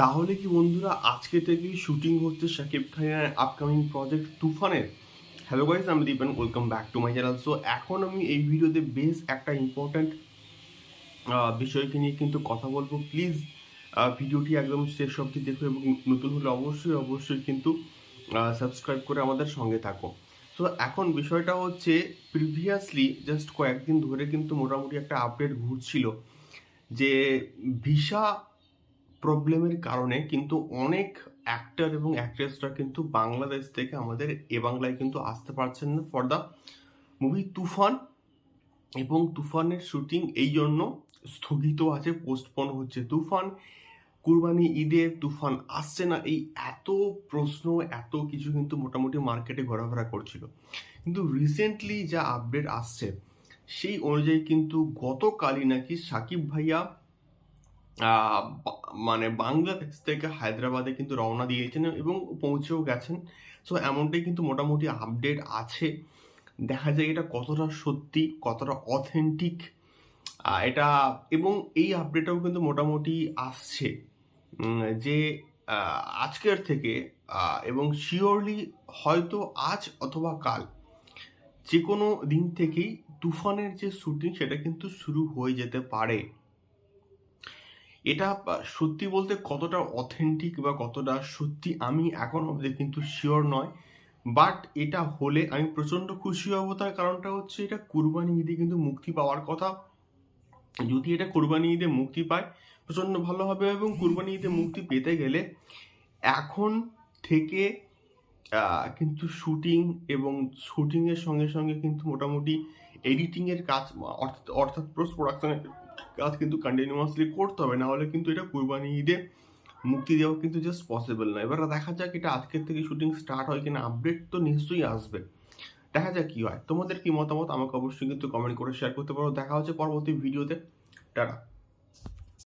তাহলে কি বন্ধুরা আজকে থেকেই শুটিং হচ্ছে শাকিব খানের আপকামিং প্রজেক্ট তুফানের? হ্যালো গাইস আমি Dipen welcome back to my channel so এখন আমি এই ভিডিওতে বেশ একটা ইম্পর্ট্যান্ট বিষয়কে নিয়ে কিন্তু কথা বলব। প্লিজ ভিডিওটি একদম শেষ অবধি দেখো এবং নতুন হলে অবশ্যই অবশ্যই কিন্তু সাবস্ক্রাইব করে আমাদের সঙ্গে থাকো। সো এখন বিষয়টা হচ্ছে প্রিভিয়াসলি জাস্ট কয়েকদিন ধরে কিন্তু মোটামুটি একটা আপডেট ঘুরছিল যে ভিসা প্রবলেমের কারণে কিন্তু অনেক অ্যাক্টর এবং অ্যাক্ট্রেসরা কিন্তু বাংলাদেশ থেকে আমাদের এ বাংলায় কিন্তু আসতে পারছেন না ফর দ্য মুভি তুফান এবং তুফানের শুটিং এই জন্য স্থগিত আছে পোস্টপন হচ্ছে। তুফান, কুরবানি ঈদে তুফান আসছে না, এই এত প্রশ্ন, এত কিছু কিন্তু মোটামুটি মার্কেটে ঘোরাফেরা করছিল। কিন্তু রিসেন্টলি যা আপডেট আসছে, সেই অনুযায়ী কিন্তু গতকালই নাকি সাকিব ভাইয়া মানে বাংলাদেশ থেকে হায়দ্রাবাদে কিন্তু রওনা দিয়েছেন এবং পৌঁছেও গেছেন। সো এমনটাই কিন্তু মোটামুটি আপডেট আছে। দেখা যায় এটা কতটা সত্যি, কতটা অথেন্টিক এটা এবং এই আপডেটটাও কিন্তু মোটামুটি আসছে। যে আজকের থেকে এবং শিওরলি হয়তো আজ অথবা কাল যে কোনো দিন থেকেই তুফানের যে শুটিং, সেটা কিন্তু শুরু হয়ে যেতে পারে। এটা সত্যি বলতে কতটা অথেন্টিক বা কতটা সত্যি আমি এখন অবধি কিন্তু শিওর নয়। বাট এটা হলে আমি প্রচণ্ড খুশি হব, তার কারণটা হচ্ছে এটা কুরবানি ঈদে কিন্তু মুক্তি পাওয়ার কথা। যদি এটা কুরবানি ঈদে মুক্তি পায়, প্রচণ্ড ভালো হবে এবং কুরবানি ঈদে মুক্তি পেতে গেলে এখন থেকে কিন্তু শুটিং এবং শুটিংয়ের সঙ্গে সঙ্গে কিন্তু মোটামুটি এডিটিংয়ের কাজ, অর্থাৎ অর্থাৎ পোস্ট প্রোডাকশনের কাজ কিন্তু কন্টিনিউয়াসলি করতে হবে না হলে কিন্তু এটা কুরবানি ঈদে মুক্তি দেওয়া কিন্তু জাস্ট পসিবল না। এবার দেখা যাক এটা আজকের থেকে শুটিং স্টার্ট হয় কিনা আপডেট তো নিশ্চয়ই আসবে। দেখা যাক কী হয়। তোমাদের কি মতামত আমাকে অবশ্যই কিন্তু কমেন্ট করে শেয়ার করতে পারো। দেখা হচ্ছে পরবর্তী ভিডিওতে টাটা।